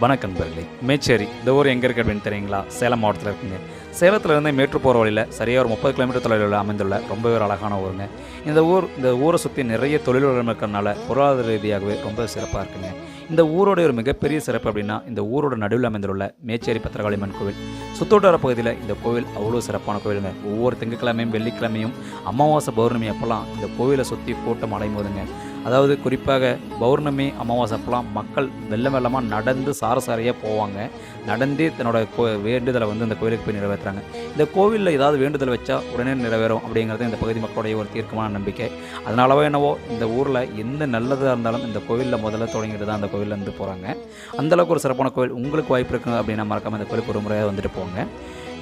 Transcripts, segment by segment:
வணக்கம் நண்பர்களே. மேச்சேரி இந்த ஊர் எங்கே இருக்குது அப்படின்னு தெரியுங்களா? சேலம் மாவட்டத்தில் இருக்குங்க. சேலத்திலிருந்து மேற்று மேட்டூர் போகிற வழியில் சரியாக ஒரு முப்பது கிலோமீட்டர் தொலைவில் அமைந்துள்ள ரொம்பவே ஒரு அழகான ஊருங்க. இந்த ஊர் இந்த ஊரை சுற்றி நிறைய தொழில் இருக்கிறனால பொருளாதார ரீதியாகவே ரொம்ப சிறப்பாக இருக்குங்க. இந்த ஊரோடைய ஒரு மிகப்பெரிய சிறப்பு அப்படின்னா இந்த ஊரோட நடுவில் அமைந்துள்ள மேச்சேரி பத்திரகாளியம்மன் கோவில். சுத்தோட்டார பகுதியில் இந்த கோவில் அவ்வளோ சிறப்பான கோவிலுங்க. ஒவ்வொரு திங்கக்கிழமையும் வெள்ளிக்கிழமையும் அமாவாசை பௌர்ணமி அப்போல்லாம் இந்த கோவிலை சுற்றி கூட்டம் அலைமோதுங்க அதாவது குறிப்பாக பௌர்ணமி அமாவாசை அப்போலாம் மக்கள் வெள்ளம் வெள்ளமாக நடந்து சாரசாரியாக போவாங்க. நடந்தே தன்னோட கோ வேண்டுதலை வந்து இந்த கோவிலுக்கு போய் நிறைவேற்றுறாங்க. இந்த கோவிலில் ஏதாவது வேண்டுதல் வச்சா உடனே நிறைவேறும் அப்படிங்கிறது இந்த பகுதி மக்களுடைய ஒரு தீர்க்கமான நம்பிக்கை. அதனாலவோ என்னவோ இந்த ஊரில் எந்த நல்லதாக இருந்தாலும் இந்த கோவிலில் முதல்ல தொடங்கிட்டு தான் அந்த கோவிலேருந்து போகிறாங்க. அந்தளவுக்கு ஒரு சிறப்பான கோவில் உங்களுக்கு வாய்ப்பு இருக்குங்க அப்படின்னா மறக்காமல் இந்த கோவிலுக்கு ஒரு முறையாக வந்துட்டு போங்க.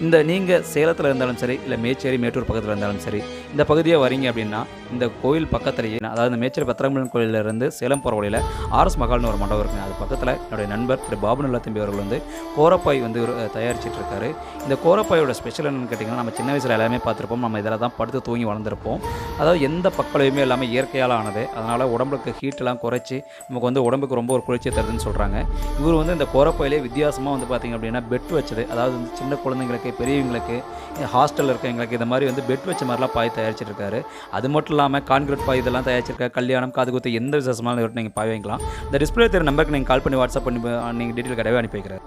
இந்த நீங்கள் சேலத்தில் இருந்தாலும் சரி இல்லை மேச்சேரி மேட்டூர் பக்கத்தில் இருந்தாலும் சரி இந்த பகுதியை வரீங்க அப்படின்னா இந்த கோயில் பக்கத்துலேயே அதாவது இந்த மேச்சேரி பத்திரமலன் கோயிலிருந்து சேலம் போகிற வழியில் ஆர்எஸ் மகால்னு ஒரு மண்டபம் இருக்குங்க அது பக்கத்தில் என்னுடைய நண்பர் திரு பாபு நல்ல தம்பி அவர்கள் வந்து கோரப்பாய் வந்து தயாரிச்சிட்டு இருக்காரு. இந்த கோரப்பாயோட ஸ்பெஷல் என்னன்னு கேட்டிங்கன்னா நம்ம சின்ன வயசில் எல்லாமே பார்த்துருப்போம். நம்ம இதில் தான் படுத்து தூங்கி வளர்ந்துருப்போம். அதாவது எந்த பக்கலையுமே எல்லாமே இயற்கையால் ஆனது. அதனால் உடம்புக்கு ஹீட்டெல்லாம் குறைச்சி நமக்கு வந்து உடம்புக்கு ரொம்ப ஒரு குளிர்ச்சியை தருதுன்னு சொல்கிறாங்க இவர் வந்து இந்த கோரப்பாயிலே வித்தியாசமாக வந்து பார்த்திங்க அப்படின்னா பெட் வச்சது. அதாவது வந்து சின்ன குழந்தைங்களுக்கு பெரியவங்களுக்கு ஹாஸ்டலில் இருக்கவங்களுக்கு இந்த மாதிரி வந்து பெட் வச்ச மாதிரிலாம் பாய் தயாரிச்சிருக்காரு. அது மட்டும் இல்லாமல் கான்கிரீட் பாய் இதெல்லாம் தயாரிச்சிருக்காரு. கல்யாணம் காது குத்து எந்த விசேஷமான நீங்கள் பாய் வாங்கிக்கலாம். இந்த டிஸ்பிளே தெரிய நம்பருக்கு நீங்கள் கால் பண்ணி வாட்ஸ்அப் பண்ணி நீங்கள் டீட்டெயில் கிடையவே அனுப்பி வைக்கிறார்.